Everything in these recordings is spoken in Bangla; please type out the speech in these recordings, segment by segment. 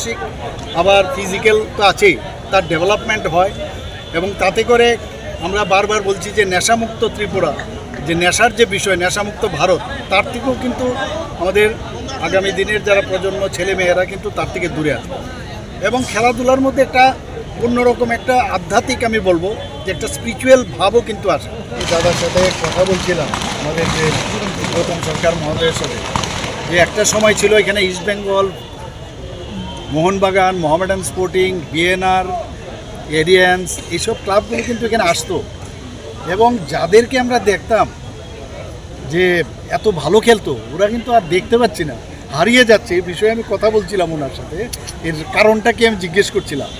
মানসিক আবার ফিজিক্যাল তো আছেই তার ডেভেলপমেন্ট হয় এবং তাতে করে আমরা বারবার বলছি যে নেশামুক্ত ত্রিপুরা যে নেশার যে বিষয় নেশামুক্ত ভারত তার থেকেও কিন্তু আমাদের আগামী দিনের যারা প্রজন্ম ছেলে মেয়েরা কিন্তু তার থেকে দূরে আছে। এবং খেলাধুলার মধ্যে একটা অন্যরকম একটা আধ্যাত্মিক আমি বলব যে একটা স্পিরিচুয়াল ভাবও কিন্তু আসে দাদার সাথে কথা বলছিলাম আমাদের যে প্রথম সরকার মহোদয়ের সাথে। যে একটা সময় ছিল এখানে East Bengal Mohun Bagan, Mohammedan Sporting, BNR Aryans এইসব ক্লাবগুলো কিন্তু এখানে আসতো। এবং যাদেরকে আমরা দেখতাম যে এত ভালো খেলতো, ওরা কিন্তু আর দেখতে পাচ্ছি না, হারিয়ে যাচ্ছে। এই বিষয়ে আমি কথা বলছিলাম ওনার সাথে, এর কারণটা কি আমি জিজ্ঞেস করছিলাম।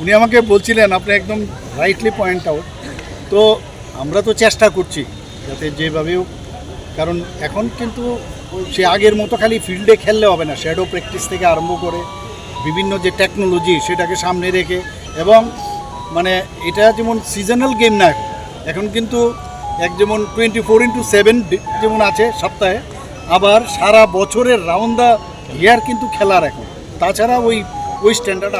উনি আমাকে বলছিলেন, আপনি একদম রাইটলি পয়েন্ট আউট তো আমরা তো চেষ্টা করছি, যাতে যেভাবে কারণ এখন কিন্তু সে আগের মতো খালি ফিল্ডে খেললে হবে না শ্যাডো প্র্যাকটিস থেকে আরম্ভ করে বিভিন্ন যে টেকনোলজি সেটাকে সামনে রেখে এবং মানে এটা যেমন সিজনাল গেম না এখন। কিন্তু এক যেমন টোয়েন্টি ফোর ইন্টু সেভেন যেমন আছে সপ্তাহে, আবার সারা বছরের রাউন্ড দ্য ইয়ার কিন্তু খেলার এখন। তাছাড়া ওই ওই স্ট্যান্ডার্ড